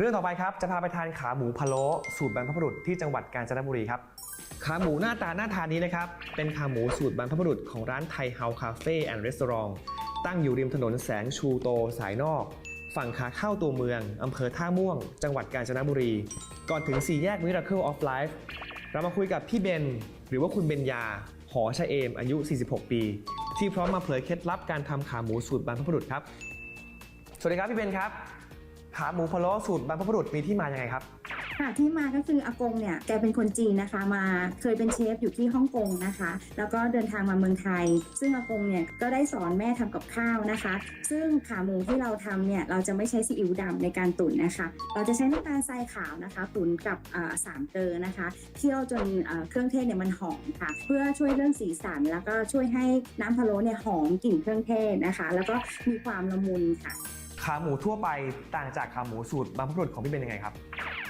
เรื่องต่อไปครับจะพาไปทานขาหมูพะโล้สูตรบรรพบุรุษที่จังหวัดกาญจนบุรีครับขาหมูหน้าตาหน่าทานนี้นะครับเป็นขาหมูสูตรบรรพบุรุษของร้านไทยเฮาคาเฟ่แอนด์รีสอร์ทตั้งอยู่ริมถนนแสงชูโตสายนอก ฝั่งขาเข้าตัวเมือง อำเภอท่าม่วง จังหวัดกาญจนบุรี ก่อนถึงสี่แยก Miracle of Life เรามาคุยกับพี่เบน หรือว่าคุณเบญญา หอชะเอม อายุ 46 ปี ที่พร้อมมาเผยเคล็ดลับการทำขาหมูสูตรบรรพบุรุษครับ สวัสดีครับพี่เบนครับ ขาหมูพะโล้สูตรบรรพบุรุษมีที่มายังไงครับ ค่ะที่มาก็คืออากงเนี่ยแกเป็นคนจีนนะคะมาเคยเป็นเชฟอยู่ที่ฮ่องกงนะคะ แล้วก็เดินทางมาเมืองไทย ซึ่งอากงเนี่ยก็ได้สอนแม่ทำกับข้าวนะคะ ซึ่งขาหมูที่เราทำเนี่ยเราจะไม่ใช้ซีอิ๊วดำในการตุ๋นนะคะ เราจะใช้น้ำตาลทรายขาวนะคะ ตุ๋นกับสามเกลอนะคะเคี่ยวจนเอ่อเครื่องเทศเนี่ยมันหอมค่ะ เพื่อช่วยเรื่องสีสันแล้วก็ช่วยให้น้ำพะโล้เนี่ยหอมกลิ่นเครื่องเทศนะคะ แล้วก็มีความละมุนค่ะ ขาหมูทั่วไปต่างจากขาหมูสูตรบรรพบุรุษของพี่เป็นยังไงครับ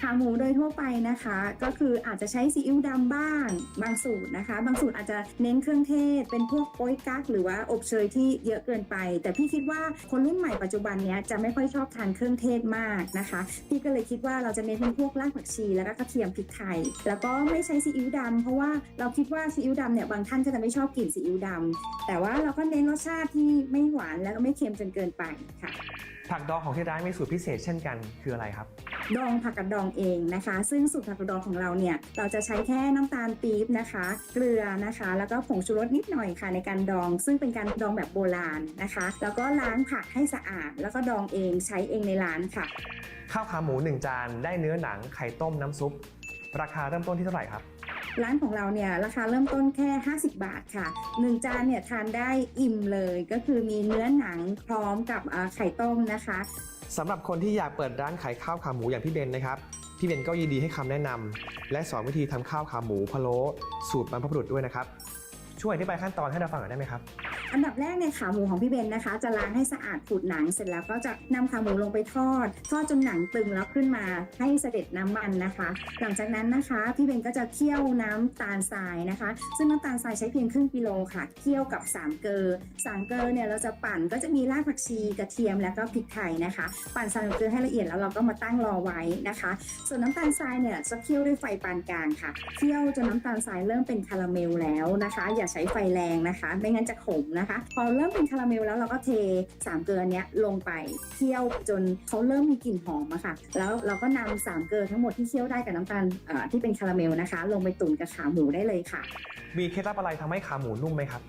ขาหมูโดยทั่วไปนะคะ ก็คืออาจจะใช้ซีอิ๊วดำบ้างบางสูตรนะคะ บางสูตรอาจจะเน้นเครื่องเทศ เป็นพวกโป๊ยกั๊กหรือว่าอบเชยที่เยอะเกินไป แต่พี่คิดว่าคนรุ่นใหม่ปัจจุบันเนี้ยจะไม่ค่อยชอบทานเครื่องเทศมากนะคะ พี่ก็เลยคิดว่าเราจะเน้นเป็นพวกรากผักชีแล้วก็กระเทียมพริกไทย แล้วก็ไม่ใช้ซีอิ๊วดำเพราะว่าเราคิดว่าซีอิ๊วดำเนี่ยบางท่านก็จะไม่ชอบกลิ่นซีอิ๊วดำแต่ว่าเราก็เน้นรสชาติที่ไม่หวานแล้วก็ไม่เค็มจนเกินไปค่ะผักดองของที่ร้านมีสูตรพิเศษเช่นกันคืออะไรครับ ดองผักกาดดองเองนะคะ ซึ่งสูตรผักกาดดองของเราเนี่ยเราจะใช้แค่น้ำตาลปี๊บนะคะ เกลือนะคะ แล้วก็ผงชูรสนิดหน่อยค่ะในการดอง ซึ่งเป็นการดองแบบโบราณนะคะ แล้วก็ล้างผักให้สะอาด แล้วก็ดองเองใช้เองในร้านค่ะ ข้าวขาหมู 1 จานได้เนื้อหนังไข่ต้มน้ำซุป ราคาเริ่มต้นที่เท่าไหร่ครับร้านของเราเนี่ยราคาเริ่มต้นแค่ 50 บาทค่ะ 1 จานเนี่ยทานได้อิ่มเลยก็คือมีเนื้อหนังพร้อมกับเอ่อไข่ต้มนะคะ สำหรับคนที่อยากเปิดร้านขายข้าวขาหมูอย่างพี่เบนนะครับ พี่เบนก็ยินดีให้คำแนะนำและสอนวิธีทำข้าวขาหมูพะโล้สูตรบรรพบุรุษด้วยนะครับ ช่วยอธิบายขั้นตอนให้เราฟังหน่อยได้ไหมครับ อันดับแรกเนี่ยขาหมูของพี่เบนนะคะ จะล้างให้สะอาดขูดหนังเสร็จแล้วก็จะนำขาหมูลงไปทอด ทอดจนหนังตึงแล้วขึ้นมาให้เสด็จน้ำมันนะคะ หลังจากนั้นนะคะพี่เบนก็จะเคี่ยวน้ำตาลทรายนะคะ ซึ่งน้ำตาลทรายใช้เพียงครึ่งกิโลค่ะเคี่ยวกับสามเกลือสามเกลือเนี่ยเราจะปั่นก็จะมีรากผักชีกระเทียมแล้วก็พริกไทยนะคะ ปั่นสามเกลือให้ละเอียดแล้วเราก็มาตั้งรอไว้นะคะ ส่วนน้ำตาลทรายเนี่ยจะเคี่ยวด้วยไฟปานกลางค่ะเคี่ยวจนน้ำตาลทรายเริ่มเป็นคาราเมลแล้วนะคะ อย่าใช้ไฟแรงนะคะ ไม่งั้นจะขมนะคะ พอเริ่มเป็นคาราเมลแล้วเราก็เทสามเกลือเนี้ยลงไปเคี่ยวจนเขาเริ่มมีกลิ่นหอมอะค่ะ แล้วเราก็นำสามเกลือทั้งหมดที่เคี่ยวได้กับน้ำตาลเอ่อที่เป็นคาราเมลนะคะ ลงไปตุ๋นกับขาหมูได้เลยค่ะ มีเคล็ดลับอะไรทำให้ขาหมูนุ่มไหมครับ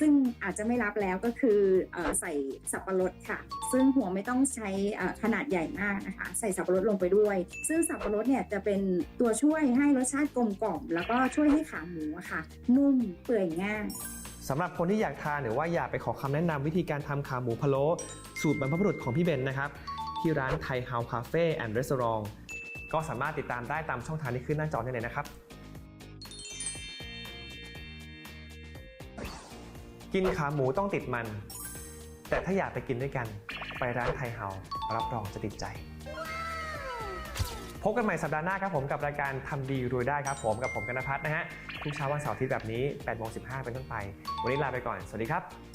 ซึ่งอาจจะไม่รับแล้วก็คือเออใส่สับปะรดค่ะ ซึ่งหัวไม่ต้องใช้เอ่อขนาดใหญ่มากนะคะ ใส่สับปะรดลงไปด้วย ซึ่งสับปะรดเนี่ยจะเป็นตัวช่วยให้รสชาติกลมกล่อม แล้วก็ช่วยให้ขาหมูอะค่ะ นุ่มเปื่อยง่าย สำหรับคนที่อยากทานหรือว่าอยากไปขอคำแนะนำวิธีการทำขาหมูพะโล้สูตรบรรพบุรุษของพี่เบนนะครับ ที่ร้านไทยเฮาคาเฟ่แอนด์รีสอร์ทก็สามารถติดตามได้ตามช่องทางที่ขึ้นหน้าจอได้เลยนะครับ กินขาหมูต้องติดมัน แต่ถ้าอยากไปกินด้วยกัน ไปร้านไทยเฮารับรองจะติดใจ พบกันใหม่สัปดาห์หน้าครับผมกับรายการทำดีรวยได้ครับผมกับผมกนพัฒน์นะฮะทุกเช้าวันเสาร์อาทิตย์แบบนี้8โมง15 เป็นต้นไป วันนี้ลาไปก่อน สวัสดีครับ